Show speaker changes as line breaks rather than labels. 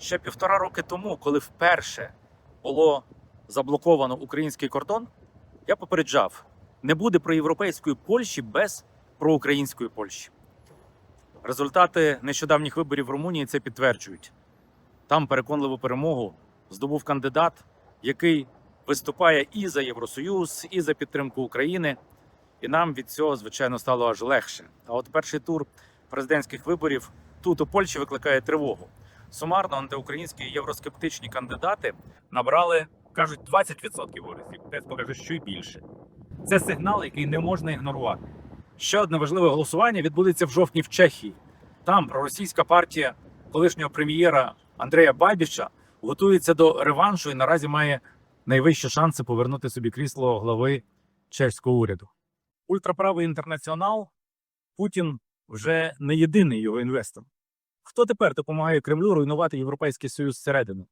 Ще півтора роки тому, коли вперше було заблоковано український кордон, я попереджав: не буде проєвропейської Польщі без проукраїнської Польщі. Результати нещодавніх виборів в Румунії це підтверджують. Там переконливу перемогу здобув кандидат, який виступає і за Євросоюз, і за підтримку України. І нам від цього, звичайно, стало аж легше. А от перший тур президентських виборів тут у Польщі викликає тривогу. Сумарно антиукраїнські євроскептичні кандидати набрали, кажуть, 20% голосів. Десь покаже, що й більше. Це сигнал, який не можна ігнорувати. Ще одне важливе голосування відбудеться в жовтні в Чехії. Там проросійська партія колишнього прем'єра Андрея Бабіша готується до реваншу і наразі має найвищі шанси повернути собі крісло глави чеського уряду. Ультраправий інтернаціонал Путін вже не єдиний його інвестор. Хто тепер допомагає Кремлю руйнувати Європейський Союз зсередини?